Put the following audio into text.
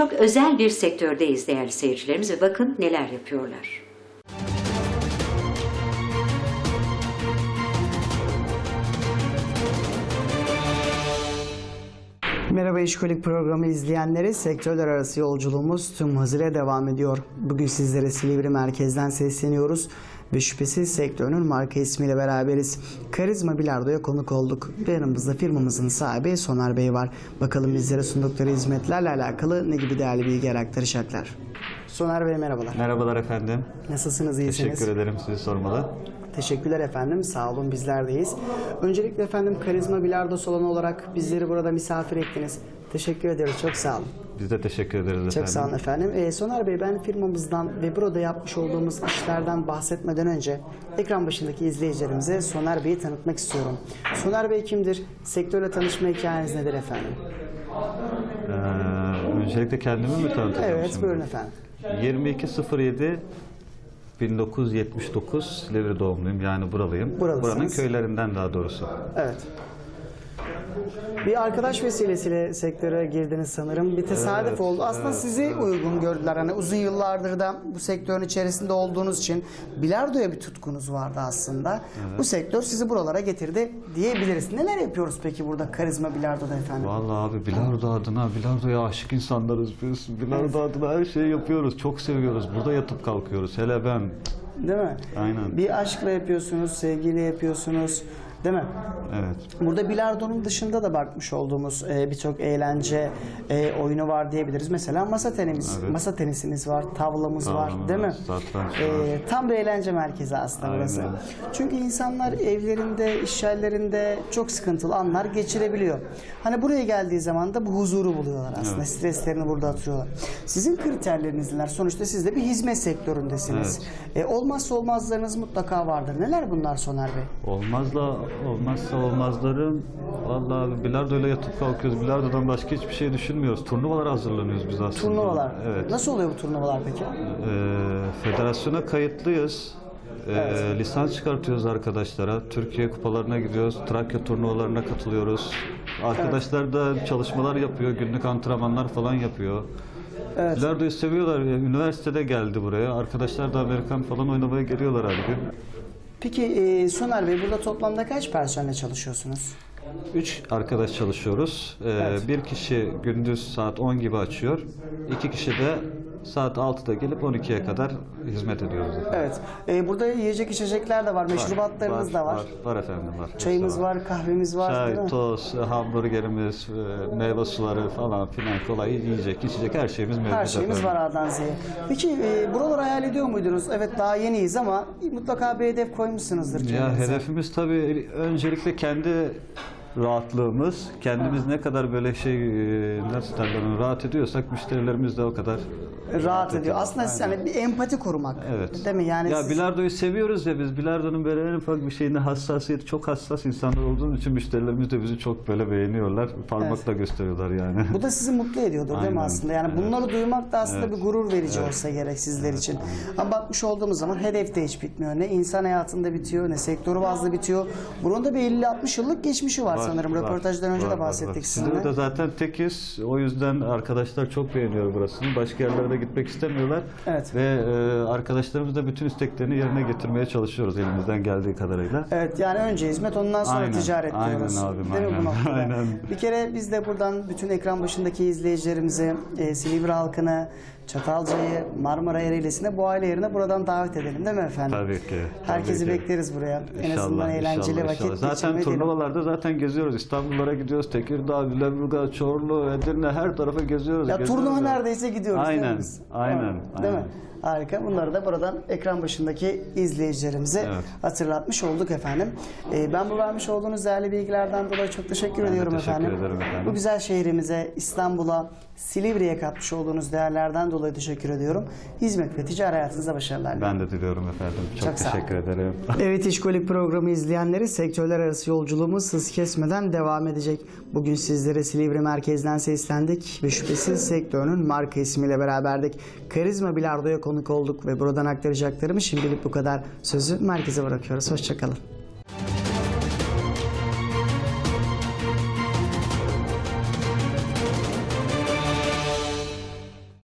çok özel bir sektördeyiz değerli seyircilerimiz ve bakın neler yapıyorlar. Merhaba İşkolik programı izleyenleri. Sektörler arası yolculuğumuz tüm hızıyla devam ediyor. Bugün sizlere Silivri merkezden sesleniyoruz ve şüphesiz sektörünün marka ismiyle beraberiz. Karizma Bilardo'ya konuk olduk. Yanımızda firmamızın sahibi Soner Bey var. Bakalım bizlere sundukları hizmetlerle alakalı ne gibi değerli bilgi aktaracaklar. Soner Bey merhabalar. Merhabalar efendim. Nasılsınız, iyisiniz? Teşekkür ederim sizi sormalı. Teşekkürler efendim. Sağ olun bizlerdeyiz. Öncelikle efendim Karizma Bilardo Salonu olarak bizleri burada misafir ettiniz. Teşekkür ederiz. Çok sağ olun. Biz de teşekkür ederiz efendim. Çok sağ olun efendim. Ee, Soner Bey ben firmamızdan ve burada yapmış olduğumuz işlerden bahsetmeden önce ekran başındaki izleyicilerimize Soner Bey'i tanıtmak istiyorum. Soner Bey kimdir? Sektörle tanışma hikayeniz nedir efendim? Ee, öncelikle kendimi mi tanıtacağım Evet şimdi? buyurun efendim. 2207 1979 Silivri doğumluyum yani buralıyım. Buralısınız. Buranın köylerinden daha doğrusu. Evet. Bir arkadaş vesilesiyle sektöre girdiniz sanırım. Bir tesadüf Evet, oldu. Aslında evet, sizi uygun gördüler. Hani uzun yıllardır da bu sektörün içerisinde olduğunuz için bilardoya bir tutkunuz vardı aslında. Bu sektör sizi buralara getirdi diyebiliriz. Neler yapıyoruz peki burada Karizma Bilardo'da efendim? Vallahi abi bilardo adına, bilardoya aşık insanlarız biz. Bilardo adına her şeyi yapıyoruz. Çok seviyoruz. Burada yatıp kalkıyoruz. Hele ben. Değil mi? Aynen. Bir aşkla yapıyorsunuz, sevgiyle yapıyorsunuz. Değil mi? Evet. Burada bilardonun dışında da bakmış olduğumuz e, birçok eğlence e, oyunu var diyebiliriz. Mesela masa tenimiz, Evet. masa tenisimiz var, tavlamız var, Tavlamız değil mi? var, satranç E, tam bir eğlence merkezi aslında Aynen. burası. Çünkü insanlar evlerinde, iş yerlerinde çok sıkıntılı anlar geçirebiliyor. Hani buraya geldiği zaman da bu huzuru buluyorlar aslında. Streslerini burada atıyorlar. Sizin kriterleriniz neler? Sonuçta siz de bir hizmet sektöründesiniz. E, olmazsa olmazlarınız mutlaka vardır. Neler bunlar Soner Bey? Olmazla olmazsa olmazlarım vallahi bilardoyla yatıp kalkıyoruz. Bilardodan başka hiçbir şey düşünmüyoruz. Turnuvalara hazırlanıyoruz biz aslında. Turnuvalar. Evet. Nasıl oluyor bu turnuvalar peki? Ee, federasyona kayıtlıyız. Ee, Lisans çıkartıyoruz arkadaşlara. Türkiye kupalarına gidiyoruz. Trakya turnuvalarına katılıyoruz. Arkadaşlar da çalışmalar yapıyor. Günlük antrenmanlar falan yapıyor. Evet. Bilardoyu seviyorlar. Üniversitede geldi buraya. Arkadaşlar da Amerikan falan oynamaya geliyorlar her gün. Peki e, Soner Bey burada toplamda kaç personelle çalışıyorsunuz? Üç arkadaş çalışıyoruz. Ee, Evet. Bir kişi gündüz saat 10 gibi açıyor. İki kişi de saat 6'da gelip 12'ye kadar hizmet ediyoruz. efendim. Evet. E, burada yiyecek içecekler de var, meşrubatlarınız da var. Var, var efendim var. Çayımız var, kahvemiz var. değil Çay, mi? toz, hamburgerimiz, e, meyve suları falan filan kolay yiyecek, içecek her şeyimiz mevcut. Her şeyimiz efendim. var A'dan Z'ye. Peki e, buraları hayal ediyor muydunuz? Evet daha yeniyiz ama mutlaka bir hedef koymuşsunuzdur Ya kendinize. hedefimiz tabii öncelikle kendi rahatlığımız, kendimiz ne kadar böyle şey e, nasıl derler rahat ediyorsak müşterilerimiz de o kadar Rahat ediyor. Aslında siz hani bir empati kurmak. Evet. Değil mi? Yani ya siz- bilardoyu seviyoruz ya biz. Bilardonun böyle en ufak bir şeyine hassasiyet, çok hassas insanlar olduğumuz için müşterilerimiz de bizi çok böyle beğeniyorlar. Parmakla gösteriyorlar yani. Bu da sizi mutlu ediyordur değil mi aslında? Yani bunları duymak da aslında Evet. bir gurur verici olsa gerek sizler için. Ama bakmış olduğumuz zaman hedef de hiç bitmiyor. Ne insan hayatında bitiyor, ne sektörü bazlı bitiyor. Bunun da bir 50-60 yıllık geçmişi var, sanırım. var, Röportajdan önce var, de var, bahsettik var. sizinle. Silivri'de zaten tekiz. O yüzden arkadaşlar çok beğeniyor burasını. Başka yerlere de gitmek istemiyorlar. Evet. Ve e, arkadaşlarımız da bütün isteklerini yerine getirmeye çalışıyoruz elimizden geldiği kadarıyla. Evet yani önce hizmet ondan sonra Aynen, ticaret aynen diyoruz. abim, Değil aynen, noktada? aynen. Bir kere biz de buradan bütün ekran başındaki izleyicilerimizi, e, Silivri halkını, Çatalca'yı, Marmara Ereğlisi'ne bu aile yerine buradan davet edelim değil mi efendim? Tabii ki. tabii Herkesi ki. bekleriz buraya. en İnşallah, azından eğlenceli inşallah, vakit inşallah. Zaten turnuvalarda zaten geziyoruz. İstanbullara gidiyoruz. Tekirdağ, Lüleburgaz, Çorlu, Edirne her tarafa geziyoruz. Ya geziyoruz turnuva ya. neredeyse gidiyoruz değil mi Aynen, biz? aynen, Değil mi? Harika. Bunları da buradan ekran başındaki izleyicilerimize Evet. hatırlatmış olduk efendim. Ee, ben bu vermiş olduğunuz değerli bilgilerden dolayı çok teşekkür Ben ediyorum teşekkür efendim. ederim efendim. Bu güzel şehrimize, İstanbul'a, Silivri'ye katmış olduğunuz değerlerden dolayı teşekkür ediyorum. Hizmet ve ticari hayatınızda başarılar diliyorum. Ben de diliyorum efendim. Çok, Çok teşekkür ederim. Evet İşkolik programı izleyenleri sektörler arası yolculuğumuz hız kesmeden devam edecek. Bugün sizlere Silivri merkezden seslendik ve şüphesiz sektörünün marka ismiyle beraberdik. Karizma Bilardo'ya konuk olduk ve buradan aktaracaklarımı şimdilik bu kadar. Sözü merkeze bırakıyoruz. Hoşçakalın.